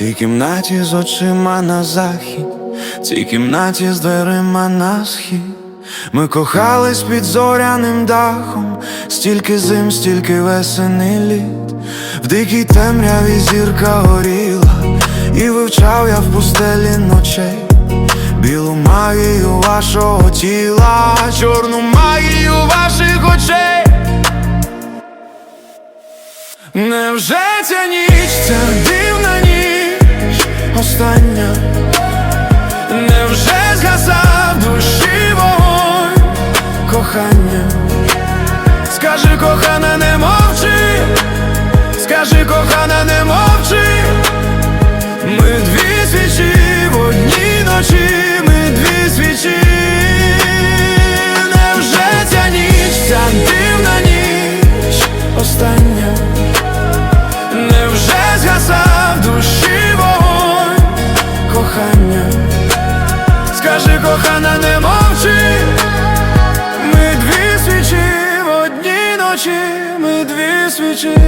цій кімнаті з очима на захід, цій кімнаті з дверима на схід. Ми кохались під зоряним дахом, стільки зим, стільки весен і літ. В дикій темряві зірка горіла, і вивчав я в пустелі ночей. Білу магію вашого тіла, чорну магію ваших очей. Невже ця ніч, ця дивна ніч остання? Невже згасав душі вогонь кохання? Кохання? Скажи, кохана, не мовчи. Ми дві свічі в одній ночі, ми дві свічі.